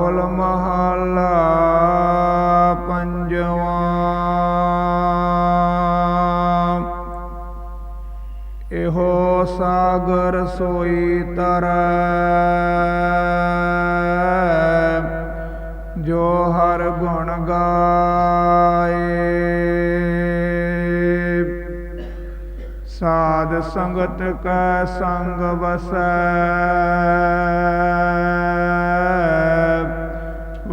ਬਿਲਾਵਲ ਮਹੱਲਾ ਪੰਜਵਾਂ। ਇਹੋ ਸਾਗਰ ਸੋਈ ਤਰੈ, ਜੋ ਹਰ ਗੁਣ ਗਾਏ। ਸਾਧ ਸੰਗਤ ਕੈ ਸੰਗ ਵਸੈ।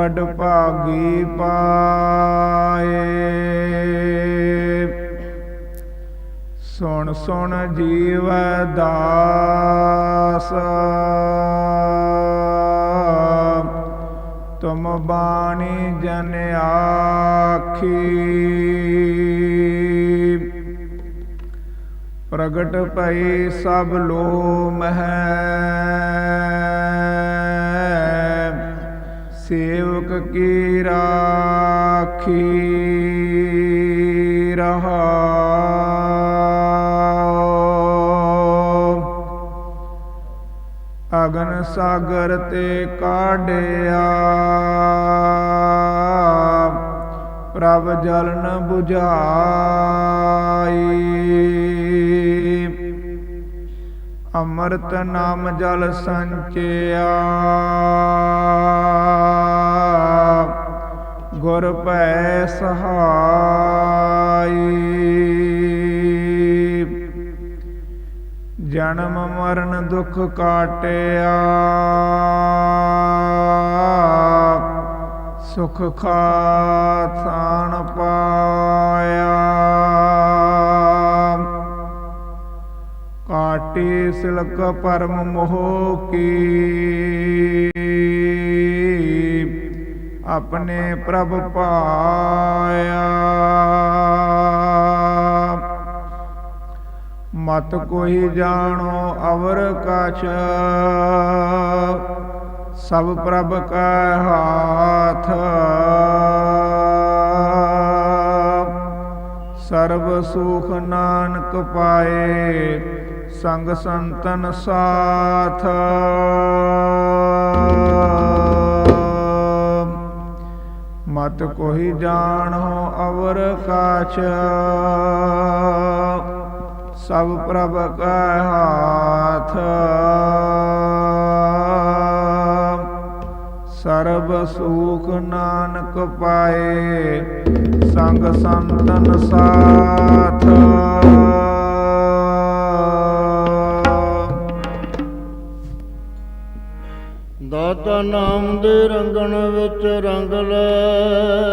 ਵਡ ਭਾਗੀ ਪਾਏ। ਸੁਣ ਸੁਣ ਜੀਵ ਦਾਸ। ਤੁਮ ਬਾਣੀ ਜਨ ਆਖੀ। ਪ੍ਰਗਟ ਪਈ ਸਭ ਲੋ ਹੈ ਕੀ ਰਾਖੀ ਰਹਾਉ ਅਗਨ ਸਾਗਰ ਤੇ ਕਾਢਿਆ। ਪ੍ਰਭ ਜਲ ਨ 부ਝਾਈ ਅੰਮ੍ਰਿਤ ਨਾਮ ਜਲ ਸੰਚਿਆ। ਗੁਰ ਭੈ ਸਹਾਈ। ਜਨਮ ਮਰਨ ਦੁਖ ਕਾਟਿਆ। ਸੁਖ ਖਾ ਖਾਥਾਨ ਪਾਇਆ। ਕਾਟੀ ਸਿਲਕ ਪਰਮ ਮੋਹ ਕੀ। ਆਪਣੇ ਪ੍ਰਭ ਪਾਇਆ। ਮਤ ਕੋਈ ਜਾਣੋ ਅਵਰ ਕਛ, ਸਭ ਪ੍ਰਭ ਕਾ ਹਾਥ। ਸਰਬ ਸੁਖ ਨਾਨਕ ਪਾਏ, ਸੰਗ ਸੰਤਨ ਸਾਥ। ਮਤ ਕੋਈ ਜਾਣੋ ਅਵਰ ਕਾਛ। ਸਭ ਪ੍ਰਭ ਕਾ ਹਾਥ। ਸਰਬ ਸੁਖ ਨਾਨਕ ਪਾਏ, ਸੰਗ ਸੰਤਨ ਸਾਥ। ਦਾਤਾ ਨਾਮ ਦੇ ਰੰਗਣ ਵਿੱਚ ਰੰਗ ਲੈ।